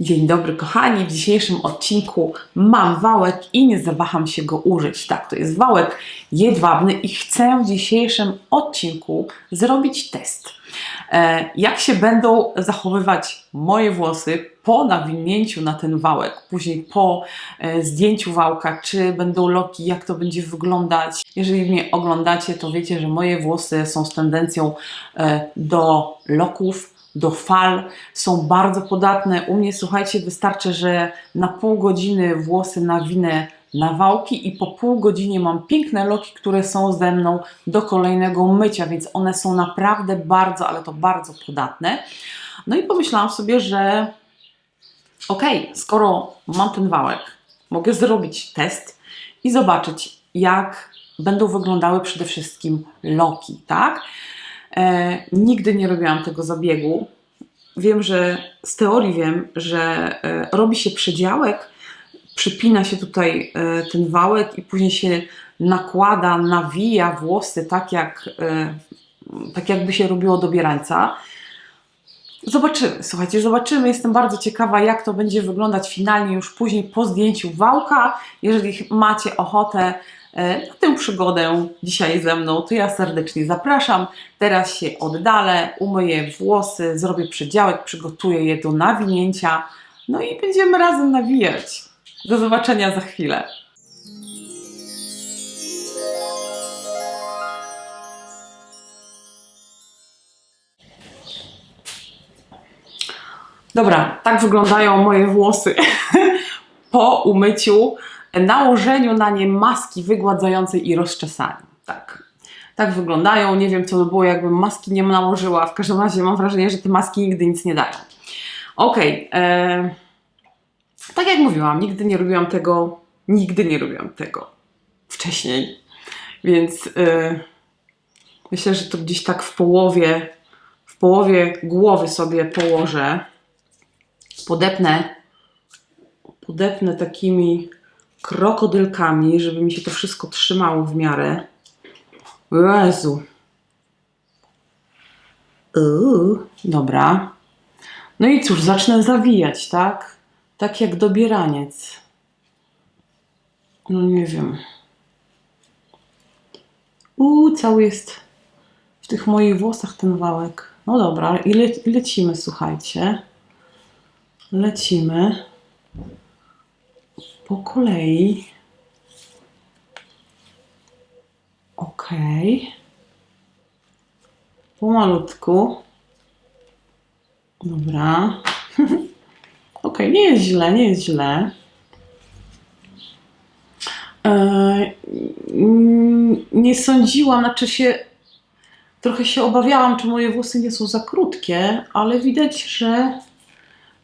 Dzień dobry, kochani. W dzisiejszym odcinku mam wałek i nie zawaham się go użyć. Tak, to jest wałek jedwabny i chcę w dzisiejszym odcinku zrobić test. E, jak się będą zachowywać moje włosy po nawinięciu na ten wałek, później po e, zdjęciu wałka, czy będą loki, jak to będzie wyglądać. Jeżeli mnie oglądacie, to wiecie, że moje włosy są z tendencją e, do loków, do fal, są bardzo podatne. U mnie, słuchajcie, wystarczy, że na pół godziny włosy nawinę na wałki i po pół godzinie mam piękne loki, które są ze mną do kolejnego mycia, więc one są naprawdę bardzo, ale to bardzo podatne. No i pomyślałam sobie, że okej, skoro mam ten wałek, mogę zrobić test i zobaczyć, jak będą wyglądały przede wszystkim loki, tak? E, nigdy nie robiłam tego zabiegu. Wiem, że z teorii wiem, że e, robi się przedziałek, przypina się tutaj e, ten wałek i później się nakłada, nawija włosy tak jak, e, tak jakby się robiło dobierańca. Zobaczymy, słuchajcie, zobaczymy. Jestem bardzo ciekawa, jak to będzie wyglądać finalnie już później po zdjęciu wałka. Jeżeli macie ochotę na tę przygodę dzisiaj ze mną, to ja serdecznie zapraszam. Teraz się oddalę, umyję włosy, zrobię przedziałek, przygotuję je do nawinięcia. No i będziemy razem nawijać. Do zobaczenia za chwilę. Dobra, tak wyglądają moje włosy po umyciu, nałożeniu na nie maski wygładzającej i rozczesaniu. Tak. Tak wyglądają. Nie wiem, co by było, jakbym maski nie nałożyła. W każdym razie mam wrażenie, że te maski nigdy nic nie dają. Okej. e, tak jak mówiłam, nigdy nie robiłam tego, nigdy nie robiłam tego wcześniej. Więc e, myślę, że to gdzieś tak w połowie, w połowie głowy sobie położę podepnę, podepnę takimi krokodylkami, żeby mi się to wszystko trzymało w miarę. Jezu. Uuu, dobra. No i cóż, zacznę zawijać, tak? Tak jak dobieraniec. No nie wiem. Uuu, cały jest w tych moich włosach ten wałek. No dobra, i, le i lecimy, słuchajcie lecimy po kolei. Ok. Pomalutku. Dobra. ok, nie jest źle, nie jest źle. Eee, nie sądziłam, znaczy się trochę się obawiałam, czy moje włosy nie są za krótkie, ale widać, że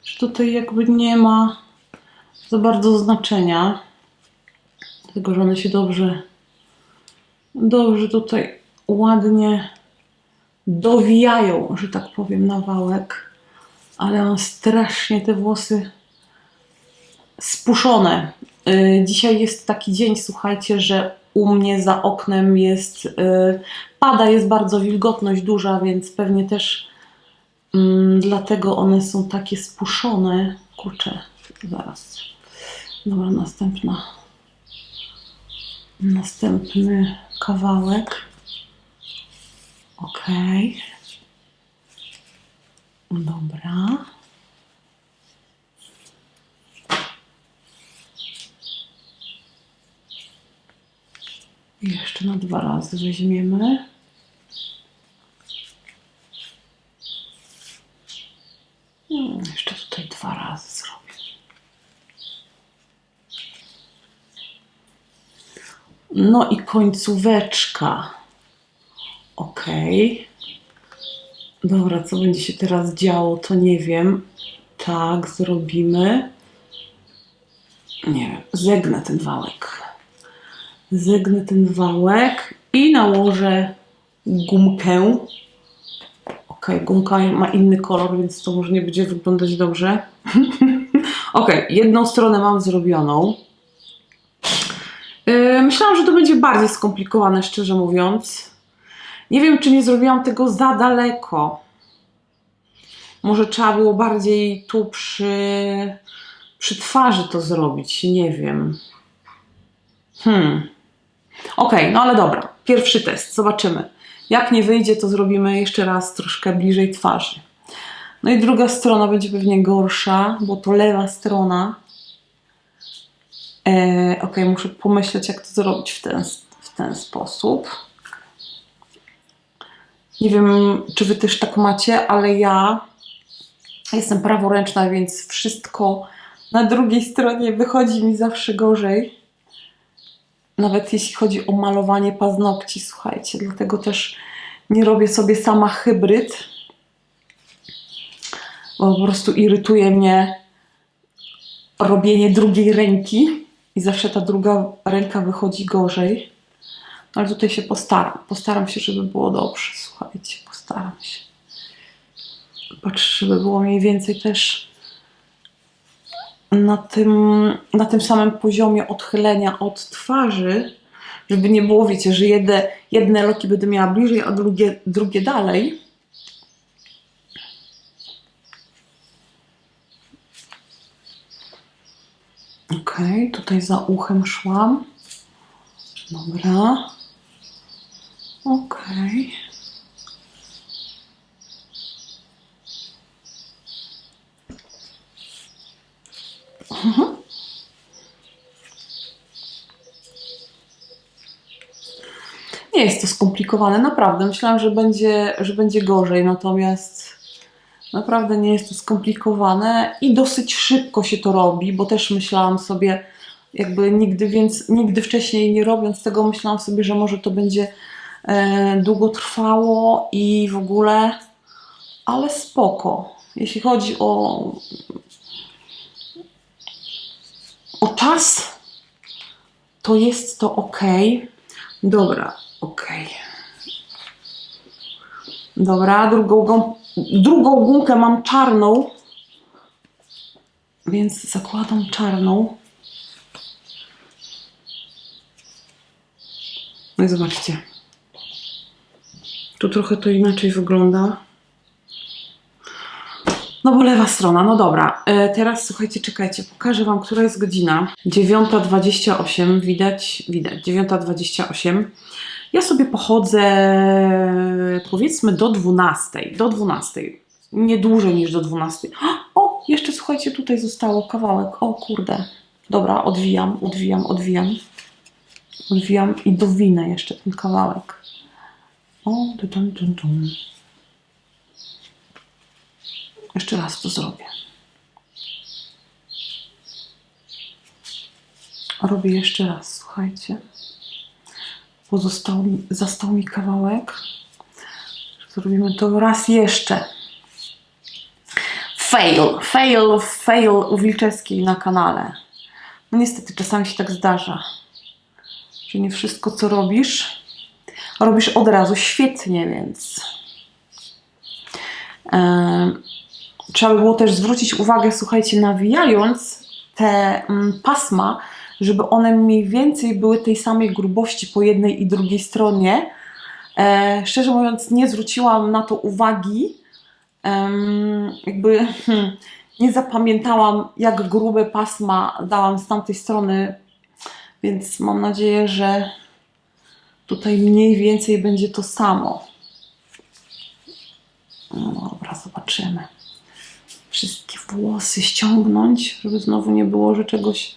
że tutaj jakby nie ma za bardzo znaczenia, dlatego że one się dobrze, dobrze tutaj ładnie dowijają, że tak powiem, na wałek, ale mam strasznie te włosy spuszone. Yy, Dzisiaj jest taki dzień, słuchajcie, że u mnie za oknem jest, yy, pada, jest bardzo wilgotność duża, więc pewnie też Mm, dlatego one są takie spuszone. Kurczę, zaraz. Dobra, następna. Następny kawałek. Ok. Dobra. Jeszcze na dwa razy weźmiemy. Hmm, jeszcze tutaj dwa razy zrobię. No i końcóweczka. Ok. Dobra, co będzie się teraz działo, to nie wiem. Tak, zrobimy. Nie wiem, zegnę ten wałek. Zegnę ten wałek i nałożę gumkę Ok, gumka ma inny kolor, więc to może nie będzie wyglądać dobrze. ok, jedną stronę mam zrobioną. Yy, myślałam, że to będzie bardziej skomplikowane, szczerze mówiąc. Nie wiem, czy nie zrobiłam tego za daleko. Może trzeba było bardziej tu przy, przy twarzy to zrobić, nie wiem. Hmm. Okej, no ale dobra. Pierwszy test, zobaczymy. Jak nie wyjdzie, to zrobimy jeszcze raz troszkę bliżej twarzy. No i druga strona będzie pewnie gorsza, bo to lewa strona. E, ok, muszę pomyśleć, jak to zrobić w ten, w ten sposób. Nie wiem, czy wy też tak macie, ale ja jestem praworęczna, więc wszystko na drugiej stronie wychodzi mi zawsze gorzej. Nawet jeśli chodzi o malowanie paznokci, słuchajcie, dlatego też nie robię sobie sama hybryd, bo po prostu irytuje mnie robienie drugiej ręki i zawsze ta druga ręka wychodzi gorzej. No ale tutaj się postaram. Postaram się, żeby było dobrze. Słuchajcie, postaram się. Patrz, żeby było mniej więcej też na tym, na tym samym poziomie odchylenia od twarzy, żeby nie było, wiecie, że jedne, jedne loki będę miała bliżej, a drugie, drugie dalej. Okej, tutaj za uchem szłam. Dobra. Okej. Mhm. Nie jest to skomplikowane, naprawdę. Myślałam, że będzie, że będzie gorzej, natomiast naprawdę nie jest to skomplikowane i dosyć szybko się to robi, bo też myślałam sobie, jakby nigdy, więc, nigdy wcześniej nie robiąc tego, myślałam sobie, że może to będzie e, długo trwało i w ogóle, ale spoko. Jeśli chodzi o, o czas, to jest to ok. Dobra, ok. Dobra, drugą, gą- drugą gumkę mam czarną, więc zakładam czarną. No i zobaczcie. Tu trochę to inaczej wygląda. No bo lewa strona, no dobra. E, teraz słuchajcie, czekajcie, pokażę Wam, która jest godzina. 9.28, widać, widać, 9.28. Ja sobie pochodzę powiedzmy do 12, do 12. Nie dłużej niż do 12. O, jeszcze słuchajcie, tutaj zostało kawałek. O kurde. Dobra, odwijam, odwijam, odwijam. Odwijam i dowinę jeszcze ten kawałek. O, tum, tum, tum. Jeszcze raz to zrobię. Robię jeszcze raz, słuchajcie. Pozostał mi, został mi kawałek. Zrobimy to raz jeszcze. Fail, fail, fail u Wilczewskiej na kanale. No niestety, czasami się tak zdarza, że nie wszystko, co robisz, robisz od razu świetnie, więc... Trzeba by było też zwrócić uwagę, słuchajcie, nawijając te mm, pasma, żeby one mniej więcej były tej samej grubości po jednej i drugiej stronie. E, szczerze mówiąc, nie zwróciłam na to uwagi. Em, jakby hmm, nie zapamiętałam, jak grube pasma dałam z tamtej strony, więc mam nadzieję, że tutaj mniej więcej będzie to samo. No dobra, zobaczymy. Wszystkie włosy ściągnąć, żeby znowu nie było, że czegoś,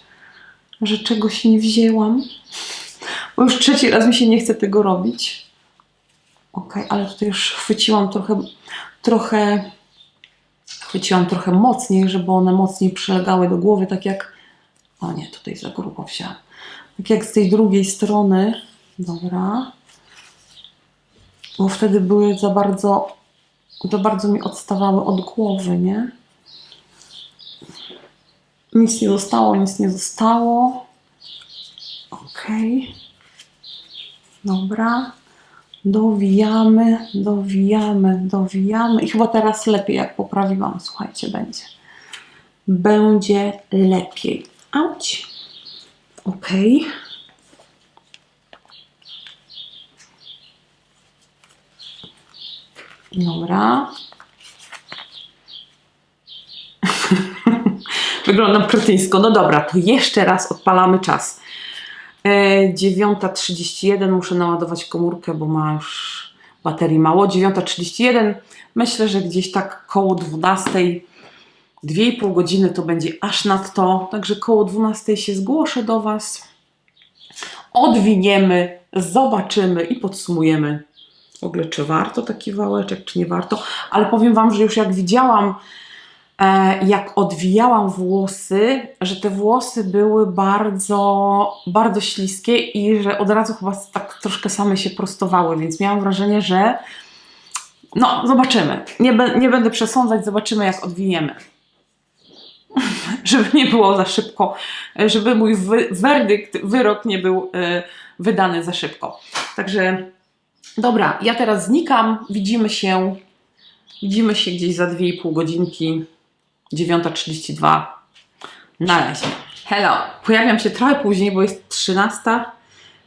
że czegoś nie wzięłam. Bo już trzeci raz mi się nie chce tego robić. Ok, ale tutaj już chwyciłam trochę, trochę, chwyciłam trochę mocniej, żeby one mocniej przylegały do głowy, tak jak, o nie, tutaj za grubo wzięłam. Tak jak z tej drugiej strony, dobra, bo wtedy były za bardzo, za bardzo mi odstawały od głowy, nie? Nic nie zostało, nic nie zostało. Okej. Dobra. Dowijamy, dowijamy, dowijamy. I chyba teraz lepiej, jak poprawiłam. Słuchajcie, będzie. Będzie lepiej. Auć. Okej. Dobra. Wyglądam kretyńsko. No dobra, to jeszcze raz odpalamy czas. E, 9.31 muszę naładować komórkę, bo ma już baterii mało. 9.31 myślę, że gdzieś tak koło 12. 2,5 godziny to będzie aż nadto, także koło 12 się zgłoszę do Was. Odwiniemy, zobaczymy i podsumujemy. W ogóle, czy warto taki wałeczek, czy nie warto. Ale powiem Wam, że już jak widziałam, e, jak odwijałam włosy, że te włosy były bardzo, bardzo śliskie i że od razu chyba tak troszkę same się prostowały, więc miałam wrażenie, że no, zobaczymy. Nie, nie będę przesądzać, zobaczymy jak odwiniemy. żeby nie było za szybko, e, żeby mój wy, werdykt, wyrok nie był e, wydany za szybko. Także dobra, ja teraz znikam, widzimy się, widzimy się gdzieś za 2,5 godzinki, 9.32. Na razie. Hello. Pojawiam się trochę później, bo jest 13,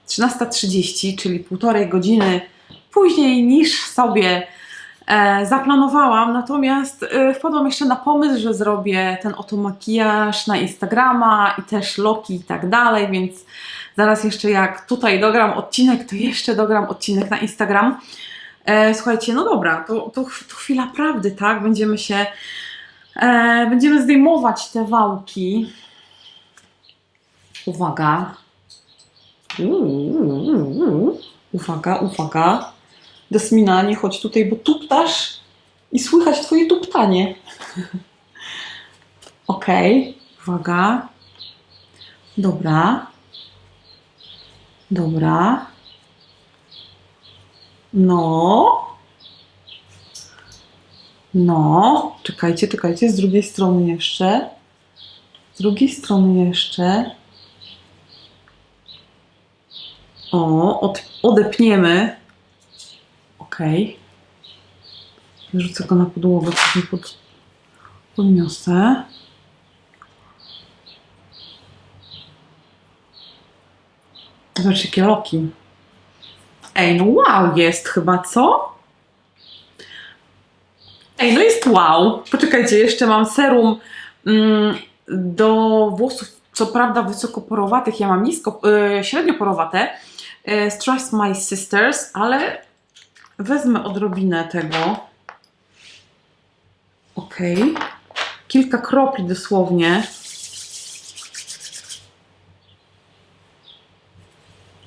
13.30, czyli półtorej godziny później niż sobie e, zaplanowałam, natomiast e, wpadłam jeszcze na pomysł, że zrobię ten oto makijaż na Instagrama i też loki i tak dalej, więc zaraz jeszcze jak tutaj dogram odcinek, to jeszcze dogram odcinek na Instagram. E, słuchajcie, no dobra, to, to, to chwila prawdy, tak? Będziemy się, będziemy zdejmować te wałki. Uwaga. Uwaga, uwaga. Desmina, nie chodź tutaj, bo tuptasz i słychać twoje tuptanie. Okej, uwaga. Dobra. Dobra. No. No. Czekajcie, czekajcie, z drugiej strony jeszcze. Z drugiej strony jeszcze. O, od, odepniemy. Okej. Rzucę go na podłogę, później pod, podniosę. Zobacz, jakie loki. Ej, no wow jest chyba, co? Ej, no jest wow. Poczekajcie, jeszcze mam serum mm, do włosów, co prawda wysokoporowatych, ja mam nisko, y, średnio porowate, y, z Trust My Sisters, ale wezmę odrobinę tego. Ok. Kilka kropli dosłownie.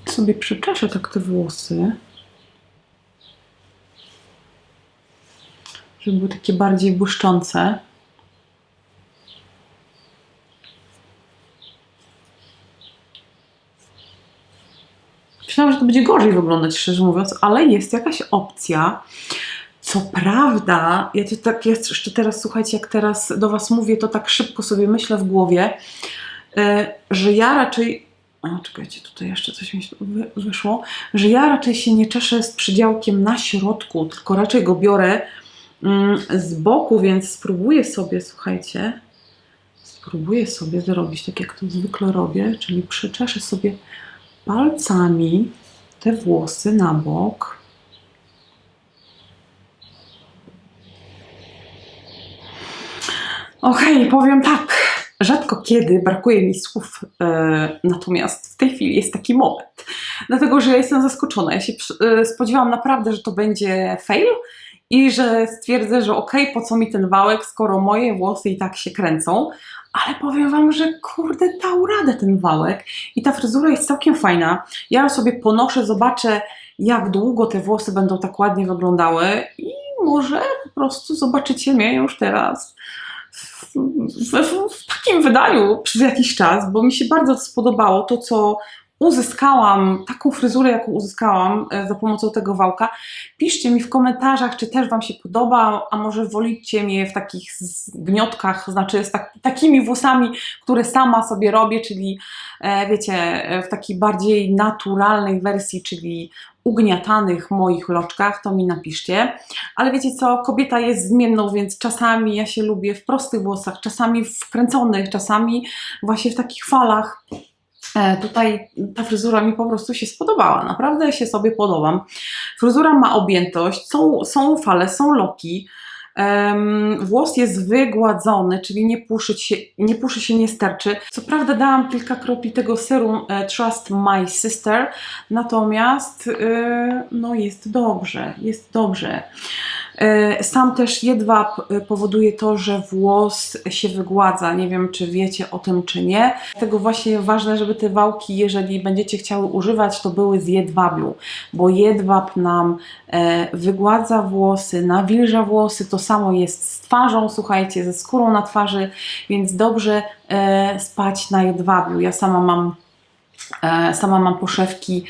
Sobie przeczeszę tak te włosy. Żeby były takie bardziej błyszczące. Myślałam, że to będzie gorzej wyglądać, szczerze mówiąc, ale jest jakaś opcja. Co prawda, ja to tak jeszcze teraz słuchajcie, jak teraz do Was mówię, to tak szybko sobie myślę w głowie, e, że ja raczej. O, czekajcie, tutaj jeszcze coś mi wy- wyszło. Że ja raczej się nie czeszę z przydziałkiem na środku, tylko raczej go biorę z boku, więc spróbuję sobie, słuchajcie, spróbuję sobie zrobić tak, jak to zwykle robię, czyli przeczeszę sobie palcami te włosy na bok. Okej, powiem tak. Rzadko kiedy brakuje mi słów, e, natomiast w tej chwili jest taki moment. Dlatego, że ja jestem zaskoczona. Ja się e, spodziewałam naprawdę, że to będzie fail i że stwierdzę, że okej, po co mi ten wałek, skoro moje włosy i tak się kręcą. Ale powiem Wam, że kurde, dał radę ten wałek i ta fryzura jest całkiem fajna. Ja sobie ponoszę, zobaczę, jak długo te włosy będą tak ładnie wyglądały i może po prostu zobaczycie mnie już teraz w, w, w takim wydaniu przez jakiś czas, bo mi się bardzo spodobało to, co uzyskałam, taką fryzurę, jaką uzyskałam e, za pomocą tego wałka. Piszcie mi w komentarzach, czy też Wam się podoba, a może wolicie mnie w takich zgniotkach, znaczy z tak, takimi włosami, które sama sobie robię, czyli e, wiecie, e, w takiej bardziej naturalnej wersji, czyli ugniatanych moich loczkach, to mi napiszcie. Ale wiecie co, kobieta jest zmienną, więc czasami ja się lubię w prostych włosach, czasami wkręconych, czasami właśnie w takich falach. E, Tutaj ta fryzura mi po prostu się spodobała. Naprawdę się sobie podobam. Fryzura ma objętość, są, są fale, są loki. Em, włos jest wygładzony, czyli nie puszy, się, nie puszy się, nie sterczy. Co prawda dałam kilka kropli tego serum e, Trust My Sister, natomiast e, no jest dobrze, jest dobrze. E, Sam też jedwab e, powoduje to, że włos się wygładza. Nie wiem, czy wiecie o tym, czy nie. Dlatego właśnie ważne, żeby te wałki, jeżeli będziecie chciały używać, to były z jedwabiu, bo jedwab nam e, wygładza włosy, nawilża włosy. To samo jest z twarzą, słuchajcie, ze skórą na twarzy, więc dobrze spać na jedwabiu. Ja sama mam, sama mam poszewki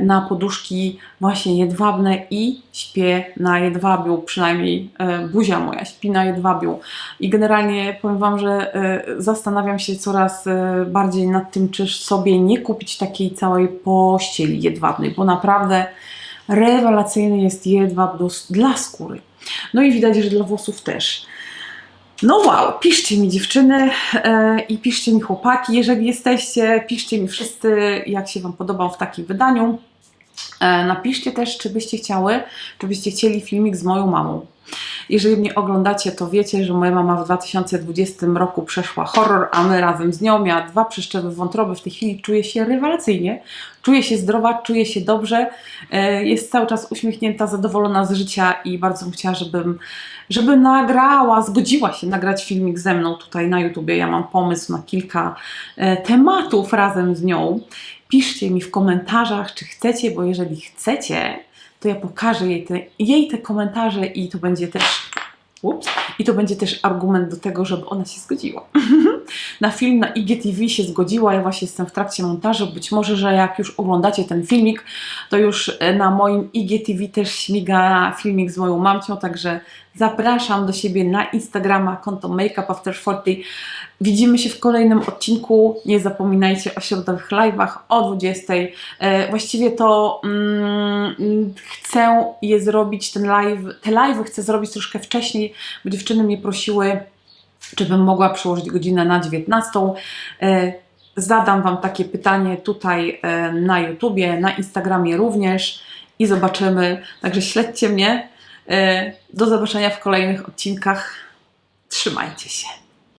na poduszki właśnie jedwabne i śpię na jedwabiu, przynajmniej e, buzia moja śpi na jedwabiu. I generalnie powiem Wam, że e, zastanawiam się coraz e, bardziej nad tym, czy sobie nie kupić takiej całej pościeli jedwabnej, bo naprawdę rewelacyjny jest jedwab do, dla skóry. No i widać, że dla włosów też. No wow, piszcie mi dziewczyny e, i piszcie mi chłopaki, jeżeli jesteście, piszcie mi wszyscy, jak się Wam podobał w takim wydaniu. E, napiszcie też, czy byście chciały, czy byście chcieli filmik z moją mamą. Jeżeli mnie oglądacie, to wiecie, że moja mama w 2020 roku przeszła horror, a my razem z nią miała dwa przeszczepy wątroby. W tej chwili czuje się rewelacyjnie, czuje się zdrowa, czuje się dobrze, e, jest cały czas uśmiechnięta, zadowolona z życia i bardzo bym chciała, żebym, żeby nagrała, zgodziła się nagrać filmik ze mną tutaj na YouTubie. Ja mam pomysł na kilka e, tematów razem z nią. Piszcie mi w komentarzach, czy chcecie, bo jeżeli chcecie, to ja pokażę jej te, jej te komentarze i to będzie też ups, i to będzie też argument do tego, żeby ona się zgodziła. na film na IGTV się zgodziła, ja właśnie jestem w trakcie montażu, być może, że jak już oglądacie ten filmik, to już na moim IGTV też śmiga filmik z moją mamcią, także zapraszam do siebie na Instagrama, konto Makeup After 40. Widzimy się w kolejnym odcinku. Nie zapominajcie o środowych live'ach o 20. E, właściwie to mm, chcę je zrobić, ten live, te live'y chcę zrobić troszkę wcześniej, bo dziewczyny mnie prosiły, żebym mogła przełożyć godzinę na 19. E, zadam Wam takie pytanie tutaj e, na YouTubie, na Instagramie również i zobaczymy. Także śledźcie mnie. E, Do zobaczenia w kolejnych odcinkach. Trzymajcie się.